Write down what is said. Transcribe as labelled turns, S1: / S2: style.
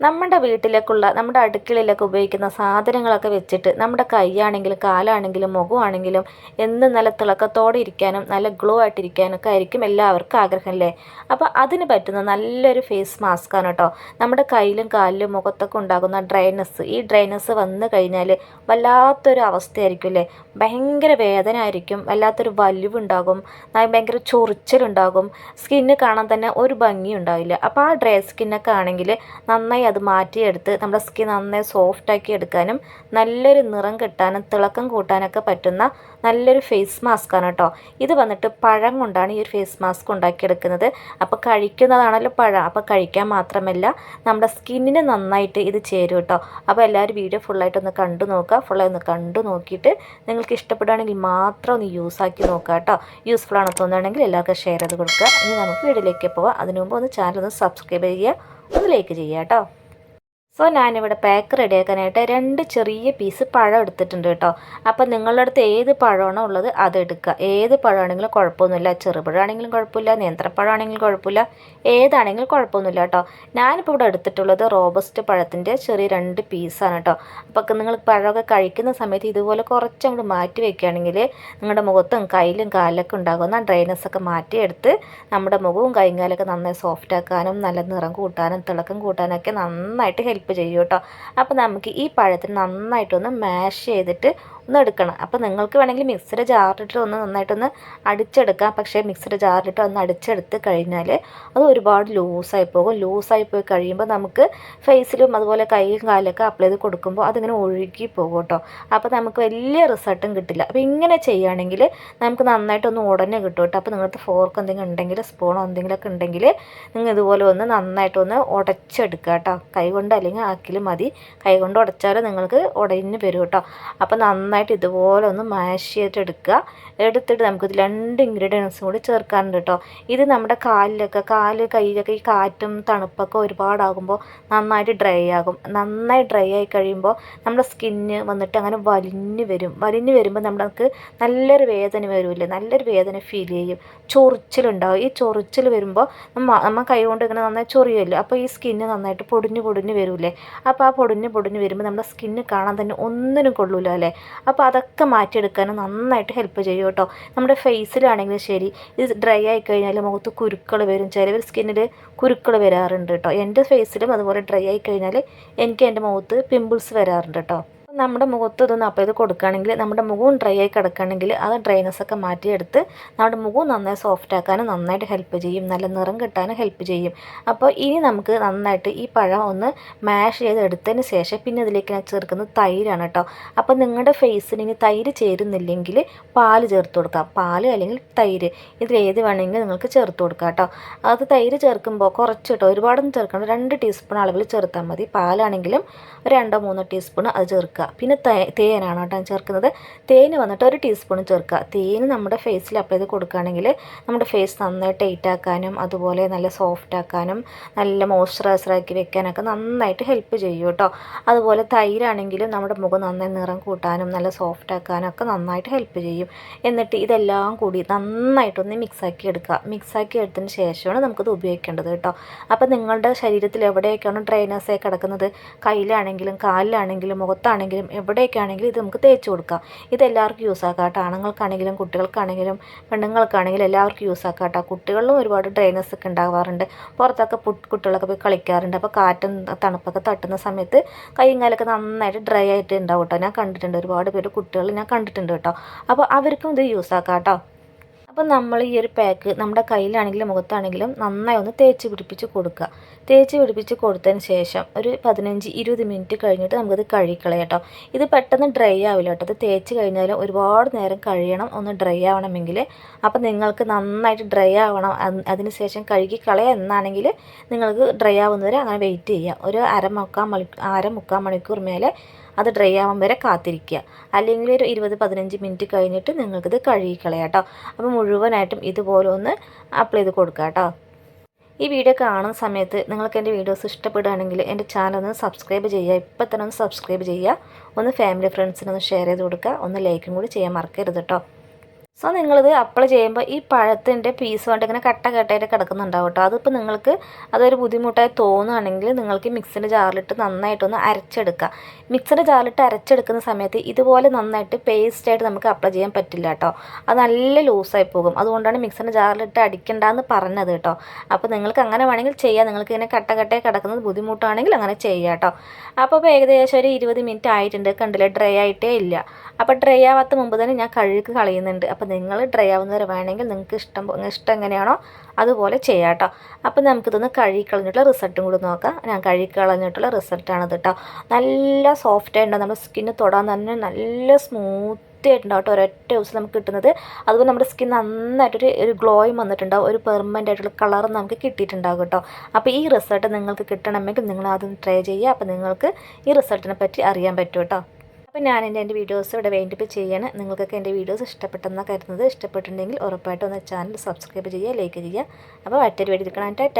S1: നമ്മുടെ വീട്ടിലേക്കുള്ള നമ്മുടെ അടുക്കളയിലൊക്കെ ഉപയോഗിക്കുന്ന സാധനങ്ങളൊക്കെ വെച്ചിട്ട് നമ്മുടെ കൈയാണെങ്കിലും കാലാണെങ്കിലും മുഖമാണെങ്കിലും എന്നും നല്ല തിളക്കത്തോടെ ഇരിക്കാനും നല്ല ഗ്ലോ ആയിട്ടിരിക്കാനൊക്കെ ആയിരിക്കും എല്ലാവർക്കും ആഗ്രഹം അല്ലേ? അപ്പോൾ അതിന് പറ്റുന്ന നല്ലൊരു ഫേസ് മാസ്കാണ് കേട്ടോ. നമ്മുടെ കയ്യിലും കാലിലും മുഖത്തൊക്കെ ഉണ്ടാകുന്ന ഡ്രൈനസ്. ഈ ഡ്രൈനസ് വന്നു കഴിഞ്ഞാൽ വല്ലാത്തൊരു അവസ്ഥയായിരിക്കും അല്ലേ? ഭയങ്കര വേദന ആയിരിക്കും വല്ലാത്തൊരു വലിവുണ്ടാകും ഭയങ്കര ചൊറിച്ചിലുണ്ടാകും സ്കിന്ന് കാണാൻ തന്നെ ഒരു ഭംഗി ഉണ്ടാവില്ല അപ്പോൾ ആ ഡ്രൈ സ്കിന്നൊക്കെ ആണെങ്കിൽ നന്നായി അത് മാറ്റിയെടുത്ത് നമ്മുടെ സ്കിൻ നന്നായി സോഫ്റ്റാക്കി എടുക്കാനും നല്ലൊരു നിറം കിട്ടാനും തിളക്കം കൂട്ടാനൊക്കെ പറ്റുന്ന നല്ലൊരു ഫേസ് മാസ്കാണ് കേട്ടോ ഇത് വന്നിട്ട് പഴം കൊണ്ടാണ് ഈ ഒരു ഫേസ് മാസ്ക് ഉണ്ടാക്കിയെടുക്കുന്നത്. അപ്പോൾ കഴിക്കുന്നതാണല്ലോ പഴം. അപ്പോൾ കഴിക്കാൻ മാത്രമല്ല നമ്മുടെ സ്കിന്നിന് നന്നായിട്ട് ഇത് ചേരും കേട്ടോ അപ്പോൾ എല്ലാവരും വീഡിയോ ഫുള്ളായിട്ടൊന്ന് കണ്ടു നോക്കുക. ഫുള്ളായി ഒന്ന് കണ്ടു നോക്കിയിട്ട് നിങ്ങൾക്ക് ഇഷ്ടപ്പെടുകയാണെങ്കിൽ മാത്രം ഒന്ന് യൂസ് ആക്കി നോക്കുക കേട്ടോ യൂസ്ഫുൾ ആണെന്ന് തോന്നുകയാണെങ്കിൽ എല്ലാവർക്കും ഷെയർ ചെയ്ത് കൊടുക്കുക. ഇനി നമുക്ക് വീഡിയോയിലേക്ക് പോവാം. അതിനു മുമ്പ് ഒന്ന് ചാനൽ ഒന്ന് സബ്സ്ക്രൈബ് ചെയ്യുക. ഒന്ന് ലൈക്ക് ചെയ്യുക കേട്ടോ സോ ഞാനിവിടെ പാക്ക് റെഡിയാക്കാനായിട്ട് രണ്ട് ചെറിയ പീസ് പഴം എടുത്തിട്ടുണ്ട് കേട്ടോ. അപ്പം നിങ്ങളുടെ അടുത്ത് ഏത് പഴമാണോ ഉള്ളത് അത് എടുക്കുക. ഏത് പഴമാണെങ്കിലും കുഴപ്പമൊന്നുമില്ല. ചെറുപഴമാണെങ്കിലും കുഴപ്പമില്ല. നേന്ത്രപ്പഴമാണെങ്കിലും കുഴപ്പമില്ല. ഏതാണെങ്കിലും കുഴപ്പമൊന്നുമില്ല കേട്ടോ. ഞാനിപ്പോൾ ഇവിടെ എടുത്തിട്ടുള്ളത് റോബസ്റ്റ് പഴത്തിന്റെ ചെറിയ രണ്ട് പീസാണ് കേട്ടോ. അപ്പോൾ നിങ്ങൾ പഴമൊക്കെ കഴിക്കുന്ന സമയത്ത് ഇതുപോലെ കുറച്ച് അങ്ങോട്ട് മാറ്റി വെക്കുകയാണെങ്കിൽ നിങ്ങളുടെ മുഖത്തും കയ്യിലും കാലിലൊക്കെ ഉണ്ടാകുന്ന ഡ്രൈനസ് ഒക്കെ മാറ്റിയെടുത്ത് നമ്മുടെ മുഖവും കൈകാലൊക്കെ കാലൊക്കെ നന്നായി സോഫ്റ്റ് ആക്കാനും നല്ല നിറം കൂട്ടാനും തിളക്കം കൂട്ടാനൊക്കെ നന്നായിട്ട് ഹെൽപ്പ് ചെയ്യും കേട്ടോ. അപ്പോൾ നമുക്ക് ഈ പഴത്തിന് നന്നായിട്ടൊന്ന് മാഷ് ചെയ്തിട്ട് ഒന്ന് എടുക്കണം. അപ്പോൾ നിങ്ങൾക്ക് വേണമെങ്കിൽ മിക്സിയുടെ ജാറിലിട്ട് ഒന്ന് നന്നായിട്ടൊന്ന് അടിച്ചെടുക്കാം. പക്ഷേ മിക്സിയുടെ ജാറിലിട്ട് ഒന്ന് അടിച്ചെടുത്ത് കഴിഞ്ഞാൽ അത് ഒരുപാട് ലൂസായി പോകും. ലൂസായി പോയി കഴിയുമ്പോൾ നമുക്ക് ഫേസിലും അതുപോലെ കൈയും കാലൊക്കെ അപ്ലൈ ചെയ്ത് കൊടുക്കുമ്പോൾ അതിങ്ങനെ ഒഴുകി പോകും കേട്ടോ. അപ്പോൾ നമുക്ക് വലിയ റിസൾട്ടും കിട്ടില്ല. അപ്പോൾ ഇങ്ങനെ ചെയ്യുകയാണെങ്കിൽ നമുക്ക് നന്നായിട്ടൊന്ന് ഉടനെ കിട്ടും കേട്ടോ. അപ്പോൾ നിങ്ങൾക്ക് ഫോർക്ക് എന്തെങ്കിലും ഉണ്ടെങ്കിൽ സ്പൂണോ എന്തെങ്കിലുമൊക്കെ ഉണ്ടെങ്കിൽ നിങ്ങൾ ഇതുപോലെ ഒന്ന് നന്നായിട്ടൊന്ന് ഉടച്ചെടുക്കുക കേട്ടോ. കൈ കൊണ്ട് അല്ലെങ്കിൽ ആക്കിൽ മതി. കൈ കൊണ്ട് ഉടച്ചാലും നിങ്ങൾക്ക് ഉടഞ്ഞ് വരും കേട്ടോ. അപ്പോൾ നന്നായിട്ട് ഇതുപോലെ ഒന്ന് മാഷ് ചെയ്തിട്ട് എടുക്കുക. എടുത്തിട്ട് നമുക്ക് രണ്ട് ഇൻഗ്രീഡിയൻസും കൂടി ചേർക്കാറുണ്ട് കേട്ടോ. ഇത് നമ്മുടെ കാലിലൊക്കെ കാൽ കയ്യിലൊക്കെ ഈ കാറ്റും തണുപ്പൊക്കെ ഒരുപാടാകുമ്പോൾ നന്നായിട്ട് ഡ്രൈ ആകും. നന്നായി ഡ്രൈ ആയി കഴിയുമ്പോൾ നമ്മുടെ സ്കിന്ന് വന്നിട്ട് അങ്ങനെ വലിഞ്ഞു വരും. വലിഞ്ഞു വരുമ്പോൾ നമ്മൾക്ക് നല്ലൊരു വേദന വരില്ലേ? നല്ലൊരു വേദന ഫീൽ ചെയ്യും. ചൊറിച്ചിലുണ്ടാവും ഈ ചൊറിച്ചിൽ വരുമ്പോൾ നമ്മൾ കൈ കൊണ്ട് ഇങ്ങനെ നന്നായി ചൊറിയുമല്ലോ? അപ്പോൾ ഈ സ്കിന്ന് നന്നായിട്ട് പൊടിഞ്ഞു പൊടിഞ്ഞു വരില്ലേ? അപ്പോൾ ആ പൊടിഞ്ഞു പൊടിഞ്ഞു വരുമ്പോൾ നമ്മുടെ സ്കിന്ന് കാണാൻ തന്നെ ഒന്നിനും കൊള്ളൂല അല്ലേ? അപ്പോൾ അതൊക്കെ മാറ്റിയെടുക്കാനും നന്നായിട്ട് ഹെൽപ്പ് ചെയ്യും കേട്ടോ. നമ്മുടെ ഫേസിലാണെങ്കിലും ശരി ഇത് ഡ്രൈ ആയി കഴിഞ്ഞാൽ മുഖത്ത് കുരുക്കൾ വരും. ചിലവർ സ്കിന്നിൽ കുരുക്കൾ വരാറുണ്ട് കേട്ടോ. എന്റെ ഫേസിലും അതുപോലെ ഡ്രൈ ആയി കഴിഞ്ഞാൽ എനിക്ക് എന്റെ മുഖത്ത് പിമ്പിൾസ് വരാറുണ്ട് കേട്ടോ. നമ്മുടെ മുഖത്ത് ഇതൊന്ന് അപ്പോൾ ഇത് കൊടുക്കുകയാണെങ്കിൽ നമ്മുടെ മുഖവും ഡ്രൈ ആയി കിടക്കുകയാണെങ്കിൽ അത് ഡ്രൈനസ് ഒക്കെ മാറ്റിയെടുത്ത് നമ്മുടെ മുഖം നന്നായി സോഫ്റ്റ് ആക്കാനും നന്നായിട്ട് ഹെൽപ്പ് ചെയ്യും. നല്ല നിറം കിട്ടാനും ഹെൽപ്പ് ചെയ്യും. അപ്പോൾ ഇനി നമുക്ക് നന്നായിട്ട് ഈ പഴം ഒന്ന് മാഷ് ചെയ്ത് എടുത്തതിന് ശേഷം പിന്നെ ഇതിലേക്ക് ഞാൻ ചേർക്കുന്നത് തൈരാണ് കേട്ടോ അപ്പോൾ നിങ്ങളുടെ ഫേസിന് ഇനി തൈര് ചേരുന്നില്ലെങ്കിൽ പാൽ ചേർത്ത് കൊടുക്കാം. പാൽ അല്ലെങ്കിൽ തൈര്. ഇതിലേത് വേണമെങ്കിൽ നിങ്ങൾക്ക് ചേർത്ത് കൊടുക്കാം കേട്ടോ അത് തൈര് ചേർക്കുമ്പോൾ കുറച്ച് കേട്ടോ ഒരുപാടൊന്നും ചേർക്കണം രണ്ട് ടീസ്പൂൺ അളവിൽ ചേർത്താൽ മതി. പാലാണെങ്കിലും രണ്ടോ മൂന്നോ ടീസ്പൂൺ അത് ചേർക്കുക. പിന്നെ തേനാണ് കേട്ടോ ചേർക്കുന്നത്. തേൻ വന്നിട്ട് ഒരു ടീസ്പൂൺ ചേർക്കുക. തേൻ നമ്മുടെ ഫേസിൽ അപ്ലൈ ചെയ്ത് കൊടുക്കുകയാണെങ്കിൽ നമ്മുടെ ഫേസ് നന്നായി ടൈറ്റ് ആക്കാനും അതുപോലെ നല്ല സോഫ്റ്റ് ആക്കാനും നല്ല മോയ്സ്ചറൈസർ ആക്കി വെക്കാനൊക്കെ നന്നായിട്ട് ഹെൽപ്പ് ചെയ്യും കേട്ടോ. അതുപോലെ തൈരാണെങ്കിലും നമ്മുടെ മുഖം നന്നായി നിറം കൂട്ടാനും നല്ല സോഫ്റ്റ് ആക്കാനും ഒക്കെ നന്നായിട്ട് ഹെൽപ്പ് ചെയ്യും. എന്നിട്ട് ഇതെല്ലാം കൂടി നന്നായിട്ടൊന്ന് മിക്സാക്കി എടുക്കുക. മിക്സാക്കി എടുത്തതിന് ശേഷമാണ് നമുക്കത് ഉപയോഗിക്കേണ്ടത് കേട്ടോ. അപ്പോൾ നിങ്ങളുടെ ശരീരത്തിൽ എവിടെയൊക്കെയാണ് ഡ്രൈനേഴ്സൊക്കെ കിടക്കുന്നത്? കയ്യിലാണെങ്കിലും കാലിലാണെങ്കിലും മുഖത്താണെങ്കിലും ആണെങ്കിലും എവിടേക്കാണെങ്കിലും ഇത് നമുക്ക് തേച്ച് കൊടുക്കാം. ഇത് എല്ലാവർക്കും യൂസ് ആക്കാം. കേട്ടോ ആണുങ്ങൾക്കാണെങ്കിലും കുട്ടികൾക്കാണെങ്കിലും പെണ്ണുങ്ങൾക്കാണെങ്കിലും എല്ലാവർക്കും യൂസ് ആക്കാം കേട്ടോ കുട്ടികളിലും ഒരുപാട് ഡ്രൈനസ് ഒക്കെ ഉണ്ടാവാറുണ്ട്. പുറത്തൊക്കെ കുട്ടികളൊക്കെ പോയി കളിക്കാറുണ്ട്. അപ്പോൾ കാറ്റും തണുപ്പൊക്കെ തട്ടുന്ന സമയത്ത് കൈയും കാലൊക്കെ നന്നായിട്ട് ഡ്രൈ ആയിട്ട് ഉണ്ടാവും കേട്ടോ ഞാൻ കണ്ടിട്ടുണ്ട്. ഒരുപാട് പേര് കുട്ടികൾ ഞാൻ കണ്ടിട്ടുണ്ട് കേട്ടോ അപ്പോൾ അവർക്കും ഇത് യൂസ് ആക്കാം കേട്ടോ അപ്പം നമ്മൾ ഈ ഒരു പാക്ക് നമ്മുടെ കയ്യിലാണെങ്കിലും മുഖത്താണെങ്കിലും നന്നായി ഒന്ന് തേച്ച് പിടിപ്പിച്ച് കൊടുക്കുക. തേച്ച് പിടിപ്പിച്ച് കൊടുത്തതിന് ശേഷം ഒരു പതിനഞ്ച് ഇരുപത് മിനിറ്റ് കഴിഞ്ഞിട്ട് നമുക്കത് കഴുകിക്കളയാം കേട്ടോ. ഇത് പെട്ടെന്ന് ഡ്രൈ ആവില്ല കേട്ടോ. അത് തേച്ച് കഴിഞ്ഞാലും ഒരുപാട് നേരം കഴിയണം ഒന്ന് ഡ്രൈ ആവണമെങ്കിൽ. അപ്പം നിങ്ങൾക്ക് നന്നായിട്ട് ഡ്രൈ ആവണം. അതിന് ശേഷം കഴുകി കളയാം എന്നാണെങ്കിൽ നിങ്ങൾക്ക് ഡ്രൈ ആവുന്നവരെ അങ്ങനെ വെയിറ്റ് ചെയ്യാം. ഒരു അര മുക്കാൽ മണി അര മുക്കാൽ മണിക്കൂർ മേലെ അത് ഡ്രൈ ആവാൻ വരെ കാത്തിരിക്കുക. അല്ലെങ്കിൽ ഒരു ഇരുപത് പതിനഞ്ച് മിനിറ്റ് കഴിഞ്ഞിട്ട് നിങ്ങൾക്കിത് കഴുകിക്കളയാം കേട്ടോ. അപ്പോൾ മുഴുവനായിട്ടും ഇതുപോലെ ഒന്ന് അപ്ലൈ ചെയ്ത് കൊടുക്കുക കേട്ടോ. ഈ വീഡിയോ കാണുന്ന സമയത്ത് നിങ്ങൾക്ക് എന്റെ വീഡിയോസ് ഇഷ്ടപ്പെടുകയാണെങ്കിൽ എന്റെ ചാനൽ ഒന്ന് സബ്സ്ക്രൈബ് ചെയ്യുക. ഇപ്പം തന്നെ ഒന്ന് സബ്സ്ക്രൈബ് ചെയ്യുക. ഒന്ന് ഫാമിലി ഫ്രണ്ട്സിനൊന്ന് ഷെയർ ചെയ്ത് കൊടുക്കുക. ഒന്ന് ലൈക്കും കൂടി ചെയ്യാൻ മറക്കരുത് കേട്ടോ. സോ നിങ്ങളിത് അപ്ലൈ ചെയ്യുമ്പോൾ ഈ പഴത്തിന്റെ പീസ് കൊണ്ട് ഇങ്ങനെ കട്ട കട്ടയായിട്ട് കിടക്കുന്നുണ്ടാവും കേട്ടോ അതിപ്പോൾ നിങ്ങൾക്ക് അതൊരു ബുദ്ധിമുട്ടായി തോന്നുകയാണെങ്കിൽ നിങ്ങൾക്ക് മിക്സിന്റെ ജാറിലിട്ട് നന്നായിട്ടൊന്ന് അരച്ചെടുക്കുക മിക്സിന്റെ ജാറിലിട്ട് അരച്ചെടുക്കുന്ന സമയത്ത് ഇതുപോലെ നന്നായിട്ട് പേസ്റ്റായിട്ട് നമുക്ക് അപ്ലൈ ചെയ്യാൻ പറ്റില്ല കേട്ടോ അത് നല്ല ലൂസായി പോകും. അതുകൊണ്ടാണ് മിക്സിന്റെ ജാറിലിട്ട് അടിക്കണ്ടെന്ന് പറഞ്ഞത് കേട്ടോ അപ്പോൾ നിങ്ങൾക്ക് അങ്ങനെ വേണമെങ്കിൽ ചെയ്യാം. നിങ്ങൾക്ക് ഇങ്ങനെ കട്ട കട്ടയായി കിടക്കുന്നത് ബുദ്ധിമുട്ടാണെങ്കിൽ അങ്ങനെ ചെയ്യാം കേട്ടോ അപ്പോൾ ഏകദേശം ഒരു ഇരുപത് മിനിറ്റ് ആയിട്ടുണ്ട്. കണ്ടില്ല? ഡ്രൈ ആയിട്ടേ ഇല്ല. അപ്പോൾ ഡ്രൈ ആവാത്ത മുമ്പ് തന്നെ ഞാൻ കഴുകി കളയുന്നുണ്ട്. അപ്പോൾ നിങ്ങൾ ട്രൈ ആവുന്നവർ വേണമെങ്കിൽ നിങ്ങൾക്ക് ഇഷ്ടം ഇഷ്ടം എങ്ങനെയാണോ അതുപോലെ ചെയ്യാം കേട്ടോ അപ്പോൾ നമുക്കിതൊന്ന് കഴുകി കളഞ്ഞിട്ടുള്ള റിസൾട്ടും കൂടി നോക്കാം. ഞാൻ കഴുകി കളഞ്ഞിട്ടുള്ള റിസൾട്ടാണ് ഇത് കേട്ടോ നല്ല സോഫ്റ്റ് ആയിട്ടുണ്ടാവും നമ്മുടെ സ്കിന്ന് തൊടാൻ തന്നെ നല്ല സ്മൂത്ത് ായിട്ടുണ്ടാവും കേട്ടോ ഒരൊറ്റ ദിവസം നമുക്ക് കിട്ടുന്നത്. അതുപോലെ നമ്മുടെ സ്കിൻ നന്നായിട്ടൊരു ഒരു ഗ്ലോയും വന്നിട്ടുണ്ടാവും. ഒരു പെർമനന്റ് ആയിട്ടുള്ള കളറും നമുക്ക് കിട്ടിയിട്ടുണ്ടാകും കേട്ടോ അപ്പോൾ ഈ റിസൾട്ട് നിങ്ങൾക്ക് കിട്ടണമെങ്കിൽ നിങ്ങൾ ആദ്യം ട്രൈ ചെയ്യുക. അപ്പോൾ നിങ്ങൾക്ക് ഈ റിസൾട്ടിനെ പറ്റി അറിയാൻ പറ്റും കേട്ടോ അപ്പോൾ ഞാൻ എന്റെ എന്റെ വീഡിയോസ് ഇവിടെ വേണ്ടിപ്പ് ചെയ്യാണ്. നിങ്ങൾക്കൊക്കെ എന്റെ വീഡിയോസ് ഇഷ്ടപ്പെട്ടെന്നാണ് കരുതുന്നത്. ഇഷ്ടപ്പെട്ടിട്ടുണ്ടെങ്കിൽ ഉറപ്പായിട്ടും ഒന്ന് ചാനൽ സബ്സ്ക്രൈബ് ചെയ്യുക ലൈക്ക് ചെയ്യുക. അപ്പോൾ മറ്റൊരു വീഡിയോ എടുക്കണം ടാറ്റ.